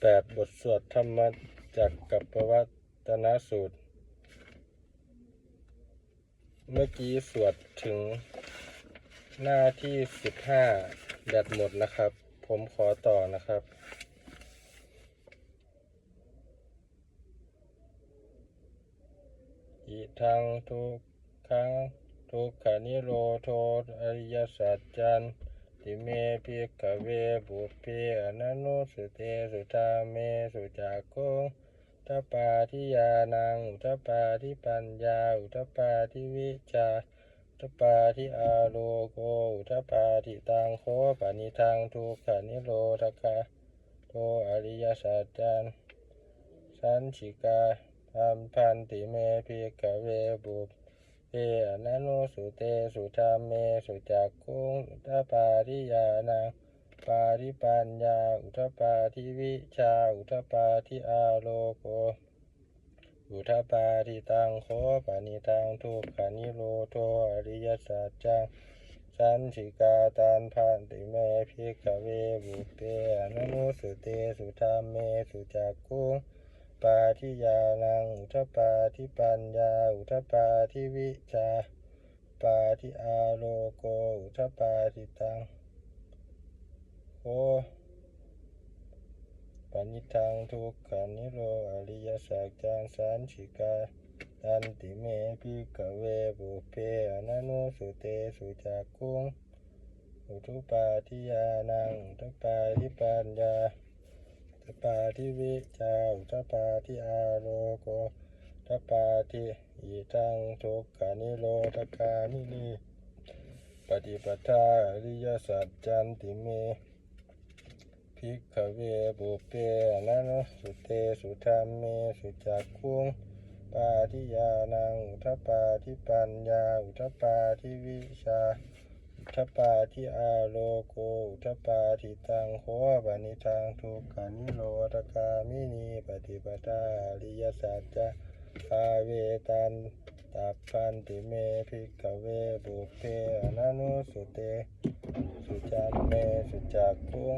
แปดบทสวดธรรมจักกับปวัตนสูตร เมื่อกี้สวดถึงหน้าที่สิบห้าแบตหมดนะครับ ผมขอต่อนะครับ อิทังทุกขังทุกขานิโรโทอริยสัจจัน ติเมพิกเวบุพเพอนันุสุเตสุธาเมสุจากโกทัปาทิยานังอุทปปาทิปัญญาอุทปปาทิวิจาอุทปปาทิอาโลโกอุทปปาทิตังโคปานิทังทุกขานิโรธคาโตอริยสัจจันสันชิกาธรรมพันติเมพิกเวบุพ เอนันโนสุเตสุธรรมเมสุจักคุงอุทปาริยานังปาริปัญญา อุทปาทิวิชา อุทปาทิอาโลโก อุทปาทิตังโคปานิตังทุกขานิโรโทอริยสัจจังสันชิกาตานพันติเมพิกเวบุเพอนันโนสุเตสุธรรมเมสุจักคุง ปาทิยานังอุทปาทิปัญญาอุทปาทิวิชาปาทิอาโลโกอุทปาทิตังโคปณิทังทุกขานิโรอริยสัจจังสันชิกาตันติเมพิกเวบุเพอนันโนสุเตสุจักุงอุทุปาทิยานังอุทปาทิปัญญา ปาทิวิจาอุทปาทิอาโลโกทปาทิอิทังทุกขานิโรธคามินีปฏิปทาอริยสัจจันติเมภิกขเวบุเพอนันสุเตสุธรรมเมสุจักคุงปาทิยานังอุทปาทิปัญญาอุทปาทิวิชา ทปาทิอาโลโกอุทปาทิตังโคปานิทังทุกขานิโรธคามินีปฏิปทาอริยสัจจะคาเวตันตัปพันติเมภิกขเวบุเพอนันนุสุเต สุจัมเมสุจักคุง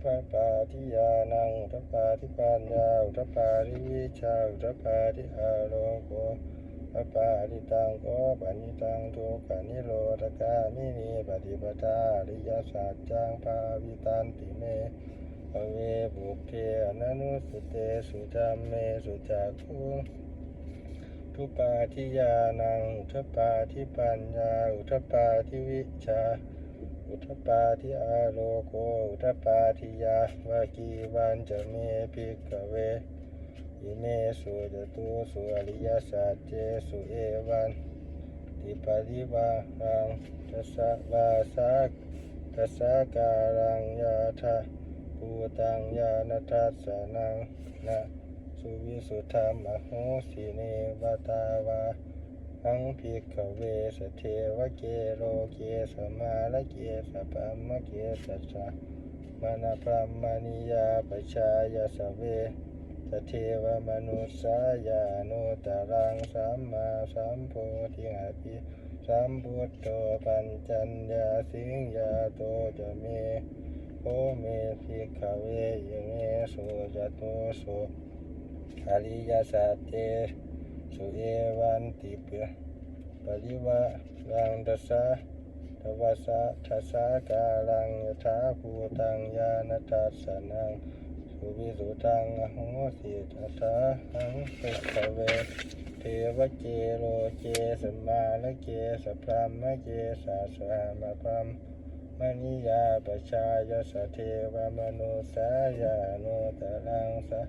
พระปาทิยานังอุทปาทิปัญญาอุทปาทิวิชาอุทปาทิอาโลโก ปะปาติตังโกปานิตังทุกานิโรธกามินีปฏิปทาริยสัจจังภาวิตันติเมภเวบุเพอนันุสเตสุจามเมสุจักขุทุปาทิยานังอุทปาทิปัญญาอุทปาทิวิชา อุทปาทิอาโลโกอุทปาทิยาวากีวันจะเมภิกขเว อิเมสุจตุสุอริยสัจเจสุเอวันติปะริวารังทัสวาสักทัสการังยาทะปูตังยานทัสสนังนะสุวิสุธรรมโหสีเนวตาวาหังพิกเวสเทวเกโลเกสมาลเกสปัมมะเกสัสสะมณพรหมณียาปชายาสเว สเทวมนุษสายานุตรังสัมมาสัมโพธิหาปิสัมพุทโธปัญจัญญาสิงยาโตจะเมโอเมภิกขเวยเมสุจโตสุอริยสัจเจสุเอวันติเปปริวะรังดสะทวสะทัสสะกาลังยถาภูตังญาณทัสสนัง วิสุตังอโหสิทัตถาหังสุขเวเทวเกโลเกสมมาละเกสพรหมะเกสาสหมพรมมณิยาปชายสเทวมนุสายานุตรังสะ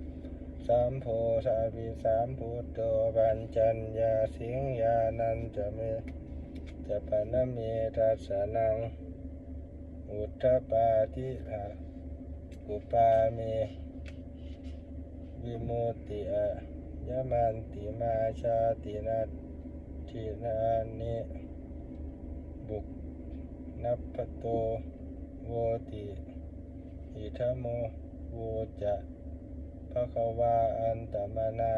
สัมโพสาวิสามพุทโธปัญจัญญาสิงญานันจะเมจะปนเมทัสสะนัง อุทธปาทิหะอุปาเม วิมุติอะยะมันติมาชาตินาทินานิบุกนัปปโตโวติอิทโมโวจะภะควาอันตมนา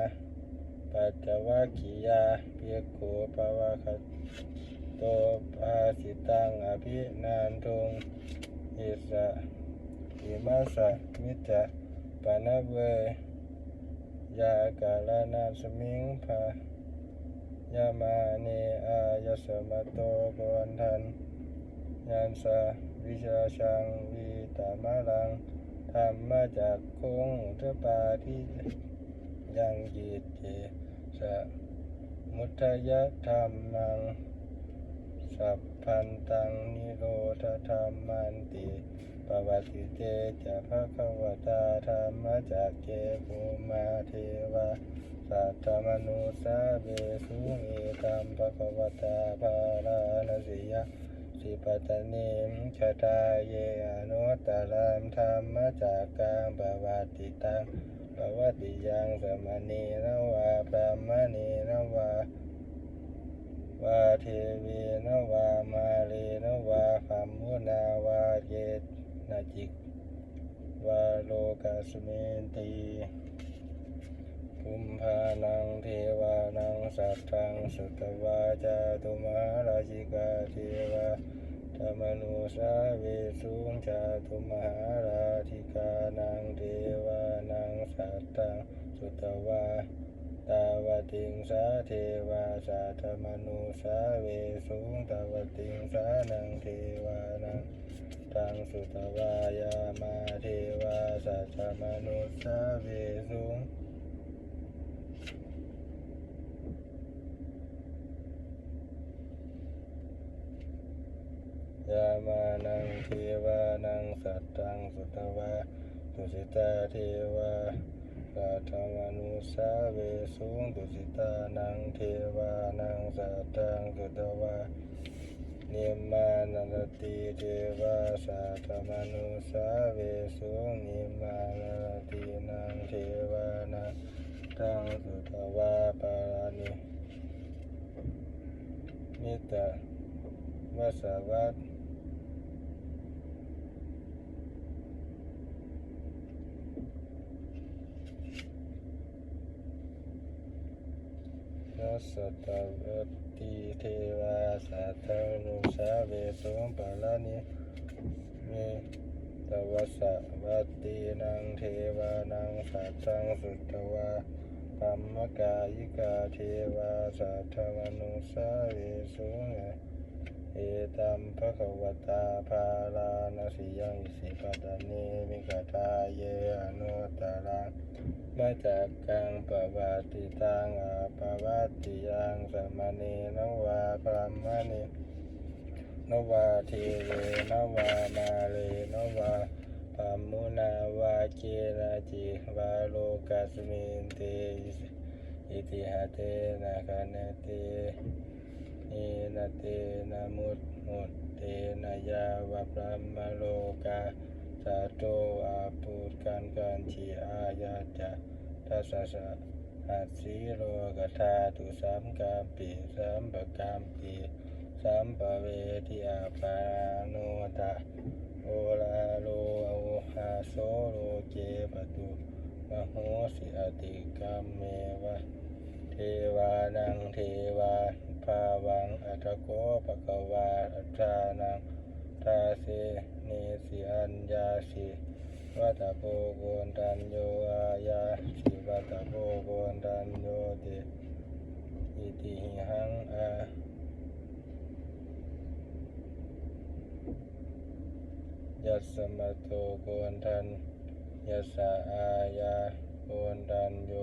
ปัจจวัคคียาเพียโกภวะคะโตภาสิตังอภินันทงอิสะอิมาสะมิจจะปานะเว ยากาลนาสมิงภายามาเนอายสมโตกวันทันยันสาวิชาชังวิตามาลังธรรมจากคงทปาทิยังยิตเจสมุทยธรรมัง สัพพันตังนิโรธธรรมันติ ปวัติเตจะภะคะวตาธรรมจากเจภูมาเทวาสัทธมนุสาเวสุเอตัมภะคะวตาภาราณสิยาสิปัตตเนมชะตาเยอนุตตรามธรรมจากกังปวัติตังปวัติยังสมณีนวาพรมณีนวาวาเทวีนวามาลีนวาคัมมุนาวาเย นาจิกวาโลกาสเมนตีภุมพานังเทวานังสัตถังสุตวาจาตุมหาราชิกาเทวาธรรมนุสาเวสุงจาตุมหาราธิกานังเทวานังสัตถังสุตวา ตาวติงสาเทวาสาธมนุสาเวสุงตาวติงสานังเทวานังตังสุตวายามาเทวาสัทธมนุสาเวสุงยามานังเทวานังสัตตังสุตวาตุสิตาเทวา สัทธมนุสาเวสุงตุสิตานังเทวานังสัตตังสุตวานิมมานนติเทวาสัทธมนุสาเวสุงนิมมานนตินังเทวานังตังสุตวาปารานิมิตะวสวัต นัสสตวัตติเทวาสัทธนุสาเวสุปลานิมีตวัสสวัตตินังเทวานังสัตังสุตวาปัมมกายิกาเทวาสัทธมนุสาเวสุงเอ ตัมภะคะวตาภาลานสิยังสิปัตานีมิกตาเยอนุตตรังมาจากกังปวัติตังอาปวัติยังสมณีนวาพรหมณีนวาทีเวนวามาเลนวาปัมมุนาวาเจนาจิวาโลกัสมินเตอิติหะเตนะคะเนเต นินาเตนะมุตมุตเตนะยาวะพรหมโลกาสาโตอาปูดการการชีอาญาจะทัสสะสะหัสีโลกธาตุสามกามปีสามปะกามปีสามปะเวทิอาปาโนตะโอลาโลโอหาโซโลเจปตุมโหสิอติกามเมวะเทวานังเทวาาวังอัตโกปะกวาอัตรานังทาเสนิสิอัญญาสิวัตโพโกนตันโยอายาสิวัตโพโกนตันโยติอิติหิหังอายัสมะโตโกนทันยัสะอายาโกนตันโย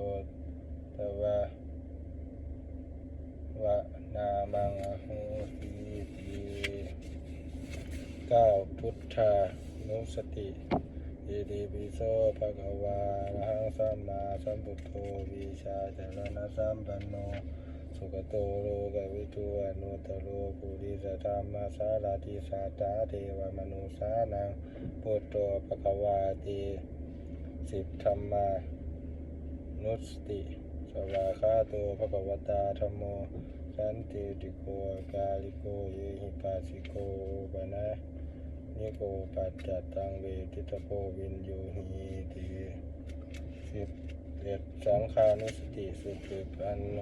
ตวะวะ นามังอโหสีติเก้าพุทธานุสติอิติปิโสภะคะวาระหังสัมมาสัมพุทโธวิชาจารณะสัมปันโน สุขโตโลกวิทูอนุตโลปุริสธรรมสารติสัตตาเทวมนุสานังพุทโธภะคะวาติสิบธรรมานุสติสวาคาโตภะคะวตาธรรมโม สันติติโกกาลิโกเยหิปัสสิโกปะนะนิโกปัจจัตังเวทิตโพวินโยหีติสิบเอ็ดสังฆานุสติสุติปันโน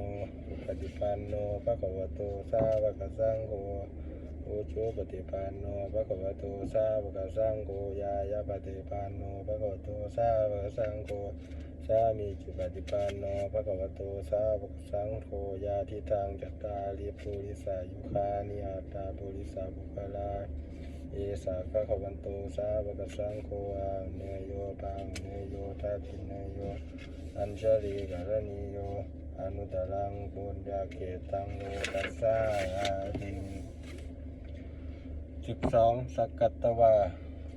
ปฏิปันโนภะคะวะโตสาวกสังโฆ โอโชปฏิปันโนภะคะวะโตสาวกสังโฆยายาปฏิปันโนภะคะวะโตสาวกสังโฆสามีจิปฏิปันโนภะคะวะโตสาวกสังโฆยาทิทังจัตตาริปุริสายุคานิอัตาปุริสาบุคลาเอสาภะคะวันโตสาวกสังโฆอาเนโยปังเนโยทัพพิเนโยอัญชลีกรณีโยอนุตรังปุญญาเกตังโลตัสสาอาทิ สิบสองสักกัตวา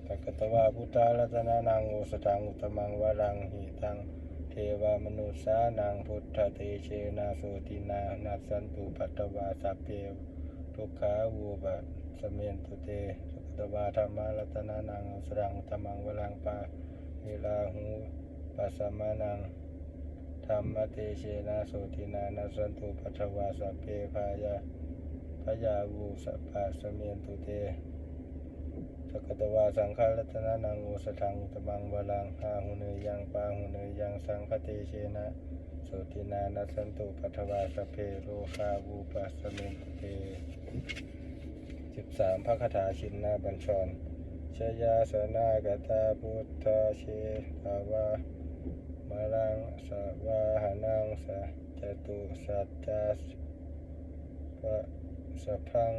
สักกัตวาพุทธารัตนานังโอสถังอุตมังวรังหิตังเทวามนุษานังพุทธเตเชนาโสตินานัสสันตุปัตตวาสัพเพทุกขาวูปะสเมนตุเตสุขตวาธรรมารัตนานังอสรังอุตมังวรังปาเวลาหูปัสสมานังธรรมเตเชนาโสตินานัสสันตุปัตตวาสัพเพพายา พยาวูสัพพะสเมนตุเตสกตวาสังฆรัตนานังโอสถังตมังวลังหาหุเนยยังปาหุเนยยังสังคติเชนะโสตินานัสันตุปัทวาสเพโรคาวูปัสเมนตุเตสิบสามพระคาถาชินนาบัญชรชยาสนากตาพุทธาเชภาวามารังสวาหานังสะจตุสัจจาสปะ สะพัง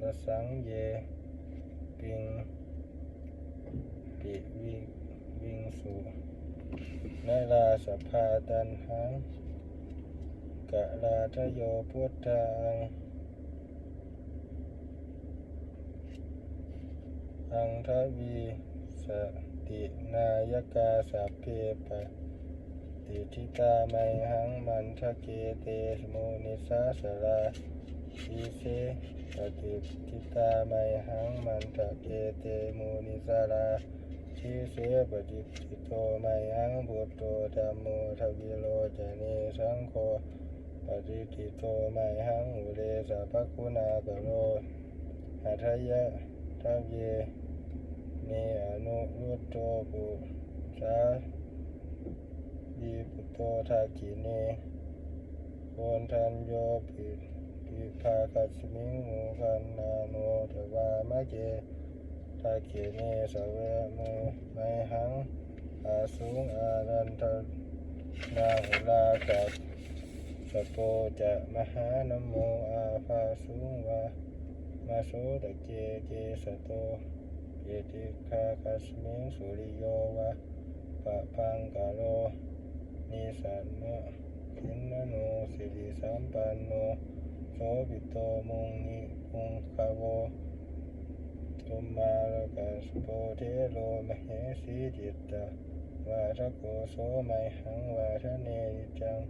นสังเย ปิง ปิวิวิงสุนลาสภาตันหังกะลาทโยพุทธังอังทวีสตินายกาสัพเพปติทิตาไมหังมันทะเกเตสมุนิสาสลา อีเสปฏิทิตาไมหังมันตะเกเตมูนิสาราชีเสปฏิทิโตไมหังบุตโตธรรมโมทวิโลจเนสังโฆปฏิทิโตไมหังอุเรสัพคุณากโรหัทยะทัพเยเนอนุรุตโตปุสาดีปุตโตทากิเนโคนทันโยปิ ปิภาคัสมิงมูคันนาโนทวามะเกทาเกเนสเวมไมหังอาสุงอารันทนาหุลากัสสโปจะมหานโมอาภาสุงวามาโสตะเกเกสโตเยติคาคัสมิงสุริโยวะปะพังกาโลนิสันโนทินนโนสิริสัมปันโน โสปิโตมุงนิมุงคาโวตุมมาลกัสโปเทโลมเหสีจิตตาวาทโกโสไมหังวาทเนริจัง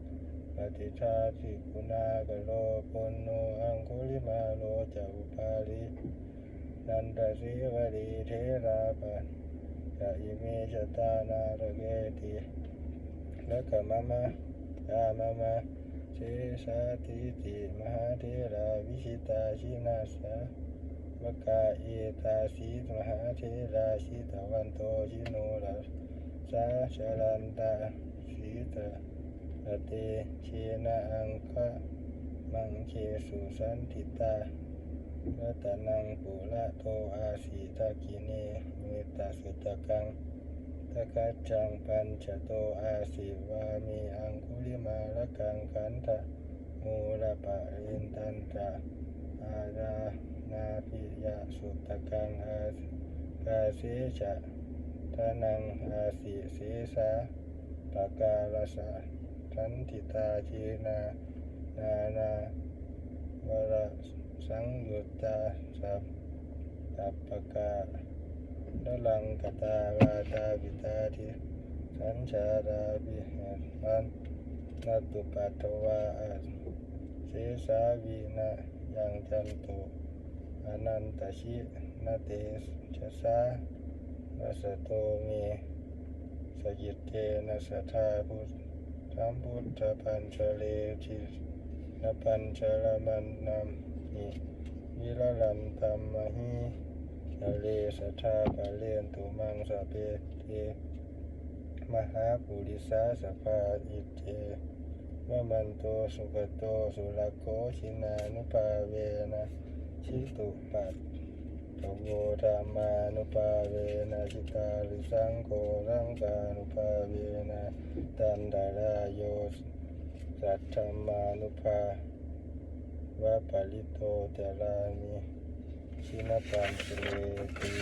ปฏิชาติกุณากโลปุณโนอังคุลิมาโลจะอุปาลินันตสีวรีเทราปันจะอิเมชตานาระเกติและกมะมะยามะมะ เชสาติติมหาเทราวิชิตาชินาสาวกาเอตาสีมหาเทราชิตวันโตชิโนราสาชลันตาสีตาเตเชนะอังคะมังเคสุสันติตารัตนังปุระโตอาสีตากิเนเมตาสุตกังตะกัจจังปัญจโตอาสิวามีอังคุลิม ละกังขันธะมูลปะเรนตันตะอาดานาปิยะสุตกังอาสกาเสจะทานังอาสิเสสาปะการสะทันติตาเจนานานาวรสังยุตตาสัพสัพปะกานลังกตาวาตาวิตาทิสัญชาดาบิหัน นัตุปัตวาอาเสสาวีนะยังจันตุอนันตชินาเตชะสานัสโตเมสกิตเตนะสัทธาพุทธัมพุทธปัญชเลทินปัญชลมันนัมหิวิรลัมตัมมหิทะเลสัทธาปะเลียนตุมังสะเปเท มหาปุริสาสภาอิเทวะมันโตสุกโตสุรโกชินานุปาเวนะชิตุปัตตโวธรรมานุภาเวนะจิตาริสังโฆรังกานุภาเวนะตันดาราโยสัทธรรมานุภาวะปริโตเตรานิชินปันเสเลติ